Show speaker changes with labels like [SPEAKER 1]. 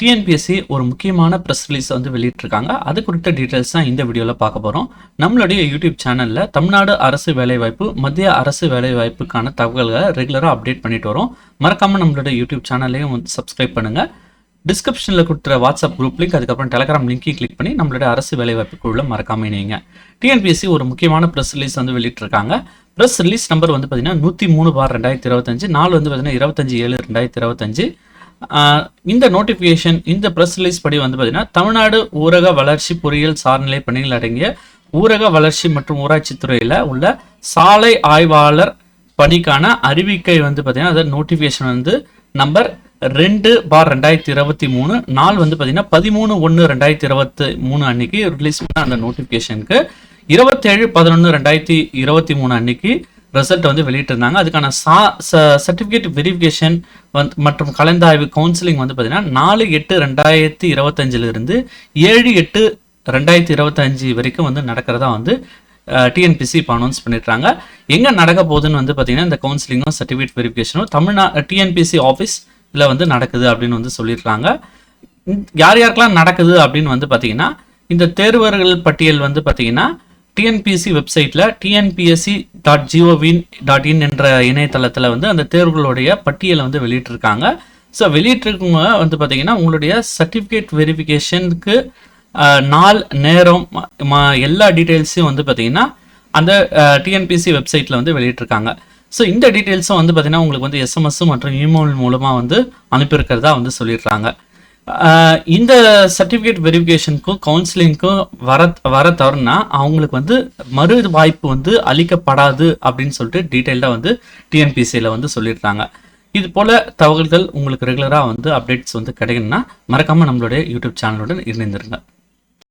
[SPEAKER 1] TNPSC ஒரு முக்கியமான press release வந்து வெளியிட்டிருக்காங்க. அது குறித்த டீட்டெயில்ஸ் தான் இந்த வீடியோவில் பார்க்க போகிறோம் நம்மளுடைய யூடியூப் சேனலில் தமிழ்நாடு அரசு வேலைவாய்ப்பு மத்திய அரசு வேலைவாய்ப்புக்கான தகவல்களை ரெகுலராக அப்டேட் பண்ணிட்டு வரோம். மறக்காமல் நம்மளுடைய யூடியூப் சேனல்லையும் வந்து சப்ஸ்கிரைப் பண்ணுங்கள் டிஸ்கிரிப்ஷனில் கொடுத்துற வாட்ஸ்அப் குரூப் லிங்க் அதுக்கப்புறம் டெலகிராம் லிங்க்கையும் கிளிக் பண்ணி நம்மளுடைய அரசு வேலைவாய்ப்பு குழுல மறக்காம இணைங்க. டிஎன்பிஎஸ்சி ஒரு முக்கியமான ப்ரெஸ் ரிலீஸ் வந்து வெளியிட்டிருக்காங்க. ப்ரெஸ் ரிலீஸ் நம்பர் வந்து பார்த்தீங்கன்னா நூற்றி மூணு பார் ரெண்டாயிரத்தி இருபத்தஞ்சு நாலு வந்து பார்த்தீங்கன்னா இருபத்தஞ்சு ஏழு ரெண்டாயிரத்தி இருபத்தஞ்சு. இந்த நோட்டிஃபிகேஷன் இந்த ப்ரெஸ் ரிலீஸ் படி வந்து பார்த்தீங்கன்னா தமிழ்நாடு ஊரக வளர்ச்சி பொறியியல் சார்நிலை பணிகள் அடங்கிய ஊரக வளர்ச்சி மற்றும் ஊராட்சி துறையில் உள்ள சாலை ஆய்வாளர் பணிக்கான அறிவிக்கை வந்து பார்த்தீங்கன்னா அதை நோட்டிஃபிகேஷன் வந்து நம்பர் ரெண்டு பார் ரெண்டாயிரத்தி இருபத்தி மூணு நாள் வந்து பார்த்தீங்கன்னா பதிமூணு ஒன்று ரெண்டாயிரத்தி இருபத்தி மூணு அன்னைக்கு ரிலீஸ் பண்ண அந்த நோட்டிஃபிகேஷனுக்கு இருபத்தேழு பதினொன்று ரெண்டாயிரத்தி இருபத்தி மூணு அன்னைக்கு ரிசல்ட் வந்து வெளியிட்டிருந்தாங்க. அதுக்கான சா சர்டிஃபிகேட் வெரிஃபிகேஷன் வந்து மற்றும் கலந்தாய்வு கவுன்சிலிங் வந்து பார்த்தீங்கன்னா நாலு எட்டு ரெண்டாயிரத்தி இருபத்தஞ்சிலிருந்து ஏழு எட்டு ரெண்டாயிரத்தி இருபத்தஞ்சி வரைக்கும் வந்து நடக்கிறதா வந்து டிஎன்பிசி இப்போ அனௌன்ஸ் பண்ணிடுறாங்க எங்கே நடக்க போகுதுன்னு வந்து பார்த்தீங்கன்னா இந்த கவுன்சிலிங்கும் சர்டிஃபிகேட் வெரிஃபிகேஷனும் தமிழ்நா டிஎன்பிசி ஆஃபீஸில் வந்து நடக்குது அப்படின்னு வந்து சொல்லியிருக்காங்க. யார் யாருக்கெல்லாம் நடக்குது அப்படின்னு வந்து பார்த்தீங்கன்னா இந்த தேர்வர்கள் பட்டியல் வந்து பார்த்தீங்கன்னா டிஎன்பிஎஸ்சி வெப்சைட்டில் டிஎன்பிஎஸ்சி டாட் ஜிஓவின் டாட் இன் என்ற இணையதளத்தில் வந்து அந்த தேர்வுகளுடைய பட்டியலை வந்து வெளியிட்டிருக்காங்க. ஸோ வெளியிட்டிருக்கவங்க வந்து பார்த்தீங்கன்னா உங்களுடைய சர்டிஃபிகேட் வெரிஃபிகேஷனுக்கு நாள் நேரம் எல்லா டீட்டெயில்ஸையும் வந்து பார்த்தீங்கன்னா அந்த டிஎன்பிஎஸ்சி வெப்சைட்டில் வந்து வெளியிட்டிருக்காங்க. ஸோ இந்த டீட்டெயில்ஸும் வந்து பார்த்தீங்கன்னா உங்களுக்கு வந்து எஸ்எம்எஸ் மற்றும் இமெயில் மூலமாக வந்து அனுப்பியிருக்கிறதா வந்து சொல்லிடுறாங்க. இந்த சர்டிஃபிகேட் வெரிஃபிகேஷனுக்கும் கவுன்சிலிங்க்கும் வர வர தவறுனா அவங்களுக்கு வந்து மறு வாய்ப்பு வந்து அளிக்கப்படாது அப்படின்னு சொல்லிட்டு டீட்டெயில்டாக வந்து டிஎன்பிசியில் வந்து சொல்லியிருக்காங்க இது போல தகவல்கள் உங்களுக்கு ரெகுலராக வந்து அப்டேட்ஸ் வந்து கிடைக்கணும்னா மறக்காமல் நம்மளுடைய யூடியூப் சேனலுடன் இணைந்திருங்க.